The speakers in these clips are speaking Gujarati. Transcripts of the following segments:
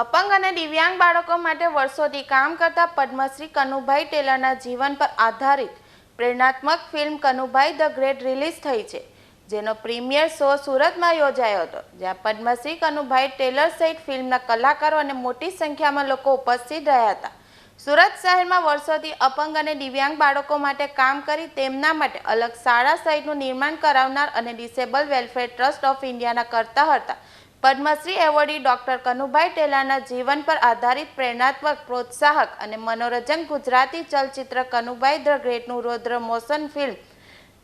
અપંગ અને દિવ્યાંગ બાળકો માટે વર્ષોથી કામ કરતા પદ્મશ્રી કનુભાઈ ટેલરના જીવન પર આધારિત પ્રેરણાત્મક film Kanubhai the great release થઈ છે, જેનો પ્રીમિયર શો સુરતમાં યોજાયો હતો, જ્યાં પદ્મશ્રી કનુભાઈ ટેલર સહિત ફિલ્મના કલાકારો અને મોટી સંખ્યામાં લોકો ઉપસ્થિત રહ્યા હતા. સુરત શહેરમાં વર્ષોથી અપંગ અને દિવ્યાંગ બાળકો માટે કામ કરી તેમના માટે અલગ શાળા સહિતનું નિર્માણ કરાવનાર અને ડિસેબલ વેલફેર ટ્રસ્ટ ઓફ ઇન્ડિયાના કરતા હતા પદ્મશ્રી એવોર્ડી ડોક્ટર કનુભાઈ ટેલાના જીવન પર આધારિત પ્રેરણાત્મક પ્રોત્સાહક અને મનોરંજન ગુજરાતી ચલચિત્ર કનુભાઈ ધ ગ્રેટનું રૌદ્ર મોશન ફિલ્મ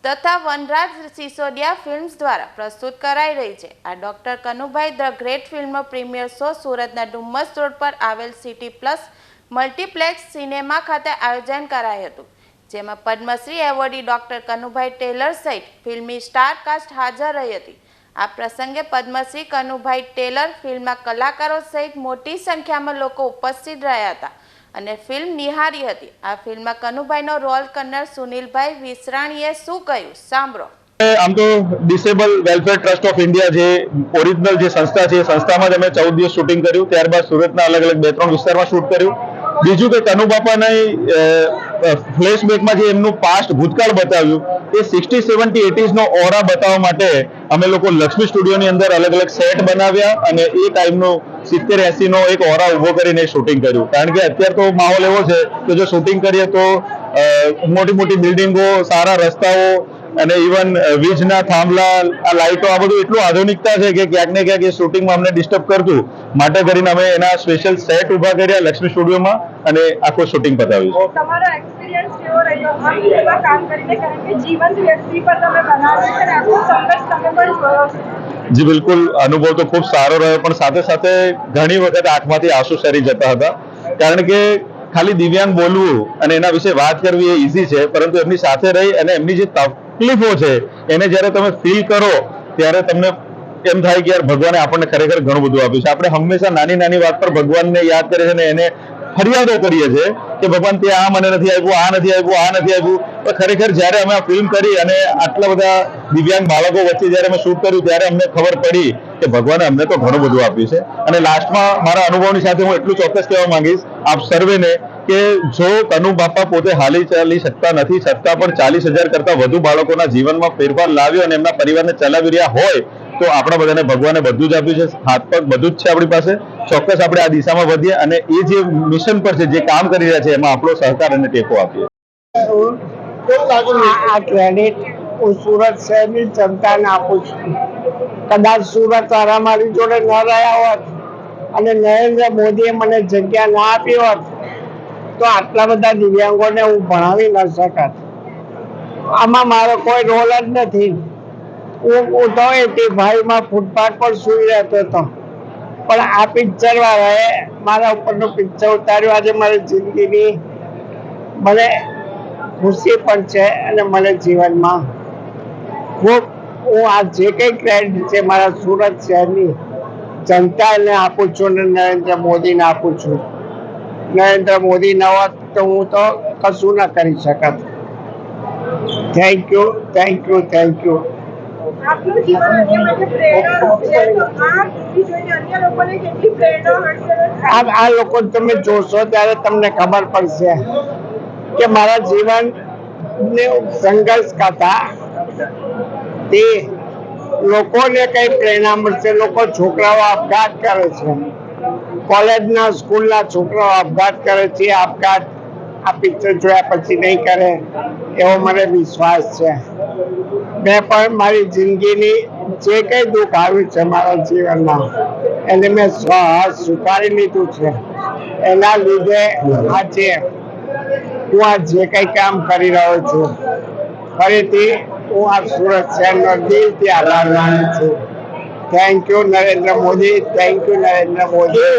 તથા વનરાજ સિસોડિયા ફિલ્મ્સ દ્વારા પ્રસ્તુત કરાઈ રહી છે. આ ડોક્ટર કનુભાઈ ધ ગ્રેટ ફિલ્મનો પ્રીમિયર શો સુરતના ડુમ્મસ રોડ પર આવેલ સિટી પ્લસ મલ્ટીપ્લેક્સ સિનેમા ખાતે આયોજન કરાયું હતું, જેમાં પદ્મશ્રી એવોર્ડી ડોક્ટર કનુભાઈ ટેલર સહિત ફિલ્મી સ્ટાર કાસ્ટ હાજર રહી હતી. આ પ્રસંગે પદ્મશ્રી, કનુભાઈ ટેલર ફિલ્મના કલાકારો સહિત મોટી સંખ્યામાં લોકો ઉપસ્થિત રહ્યા હતા અને ફિલ્મ નિહારી હતી. આ ફિલ્મમાં કનુભાઈનો રોલ કરનાર સુનિલભાઈ વિસરાણીએ શું કહ્યું? સાંભળો. આમ તો disable welfare trust of India જે ઓરિજિનલ જે સંસ્થા છે, એ સંસ્થામાં જ અમે ચૌદ દિવસ શૂટિંગ કર્યું. ત્યારબાદ સુરતના અલગ અલગ બે ત્રણ વિસ્તારમાં શૂટ કર્યું. બીજું કે કનુ બાપાના ફ્લેશબેકમાં જે એમનું પાસ્ટ ભૂતકાળ બતાવ્યું, એ સિક્સટી સેવન્ટી એટીઝનો ઓરા બતાવવા માટે અમે લોકો લક્ષ્મી સ્ટુડિયોની અંદર અલગ અલગ સેટ બનાવ્યા અને એ ટાઈમનો સિત્તેર એસી નો એક ઓરા ઊભો કરીને શૂટિંગ કર્યું. કારણ કે અત્યારે તો માહોલ એવો છે કે જો શૂટિંગ કરીએ તો મોટી મોટી બિલ્ડિંગો સારા રસ્તાઓ અને ઇવન વીજના થાંભલા આ લાઇટો આ બધું એટલું આધુનિકતા છે કે ક્યાંક ને ક્યાંક એ શૂટિંગમાં અમને ડિસ્ટર્બ કરતું. માટે કરીને અમે એના સ્પેશિયલ સેટ ઊભા કર્યા લક્ષ્મી સ્ટુડિયોમાં અને આખું શૂટિંગ પતાવ્યું તમારો એક્સપિરિયન્સ કેવો રહ્યો? આ ફિલ્મમાં કામ કરીને? કારણ કે જીવંત વ્યક્તિ પર તમે બનાવ્યો છે અને આખો સંઘર્ષ તમે પણ જોયો જી બિલકુલ. અનુભવ તો ખૂબ સારો રહ્યો પણ સાથે સાથે ઘણી વખત આંખમાંથી આંસુ સરી જતા હતા. કારણ કે ખાલી દિવ્યાંગ બોલવું અને એના વિશે વાત કરવી એ ઈઝી છે પરંતુ એમની સાથે રહી અને એમની જે તકલીફો છે, એને જ્યારે તમે ફીલ કરો, ત્યારે તમને એમ થાય કે યાર ભગવાને આપણને ખરેખર ઘણું બધું આપ્યું છે. આપણે હંમેશા નાની નાની વાત પર ભગવાનને યાદ કરીએ છીએ એને ફરિયાદો કરીએ છીએ કે ભગવાન તે આ મને નથી આપ્યું, આ નથી આપ્યું, આ નથી આપ્યું. પણ ખરેખર જ્યારે અમે આ ફિલ્મ કરી અને આટલા બધા દિવ્યાંગ બાળકો વચ્ચે જ્યારે અમે શૂટ કર્યું, ત્યારે અમને ખબર પડી કે ભગવાને અમને તો ઘણું બધું આપ્યું છે. અને લાસ્ટમાં મારા અનુભવની સાથે હું એટલું ચોક્કસ કહેવા માંગીશ, આપ સર્વેને કે જો તનુ બાપા પોતે હાલી ચાલી શકતા નથી, છતાં પણ ચાલીસ હજાર કરતા વધુ બાળકોના જીવનમાં ફેરફાર લાવ્યો અને એમના પરિવારને ચલાવી રહ્યા હોય, તો આપણા બધાને ભગવાને બધું જ આપ્યું છે. હાથ પગ બધું જ છે આપણી પાસે. ચોક્કસ આપણે આ દિશામાં વધીએ અને એ જે મિશન પર છે, જે કામ કરી રહ્યા છે, એમાં આપણો સહકાર અને ટેકો આપીએ. આ ક્રેડિટ હું સુરત શહેરની જનતાને આપું છું. કદાચ સુરત વાળા મારી જોડે ન રહ્યા હોત અને નરેન્દ્ર મોદીએ મને જગ્યા ના આપી હોત તો આટલા બધા દિવ્યાંગોને હું ભણાવી ન શકત. આમાં મારો કોઈ રોલ જ નથી. હું તો એટી ભાઈમાં ફૂટપાથ પર સૂઈ રહેતો હતો. પણ આ પિક્ચર વાળાએ મારા ઉપરનું પિક્ચર ઉતાર્યું. આજે મારી જિંદગીની મને ખુશી પણ છે અને મને જીવનમાં ખૂબ હું આ જે કંઈ ક્રેડિટ છે મારા સુરત શહેરની જનતાને આપું છું અને નરેન્દ્ર મોદીને આપું છું. નરેન્દ્ર મોદી ન હોત તો હું તો કશું ના કરી શકત. Thank you thank you thank you આ લોકો તમે જોશો ત્યારે તમને ખબર પડશે કે મારા જીવન ને સંઘર્ષ કરતા તે લોકોને કઈ પ્રેરણા મળશે? લોકો છોકરાઓ આપઘાત કરે છે. કોલેજના સ્કૂલના છોકરાઓ આપઘાત કરે છે, આપઘાત, આ પિક્ચર જોયા પછી નહીં કરે, એવો મને વિશ્વાસ છે. મેં પણ મારી જિંદગીની જે કંઈ દુઃખ આવ્યું છે મારા જીવનમાં, એને મેં સ્વ- સ્વીકારી લીધું છે. એના લીધે આજે હું આ જે કંઈ કામ કરી રહ્યો છું, ફરીથી હું આ સુરત શહેરનો દિલથી આભાર માનું છું. Thank you Narendra Modi thank you Narendra Modi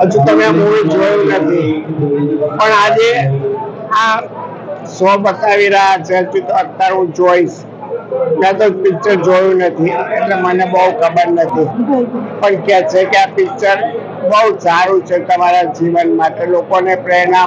હજુ તમે મૂવી જોયું નથી. પણ આજે આ શો બતાવી રહ્યા છે હજુ તો અત્યારે હું જોઈશ. મેં તો પિક્ચર જોયું નથી એટલે મને બહુ ખબર નથી. પણ કે છે કે આ પિક્ચર બહુ સારું છે તમારા જીવન માટે. લોકોને પ્રેરણા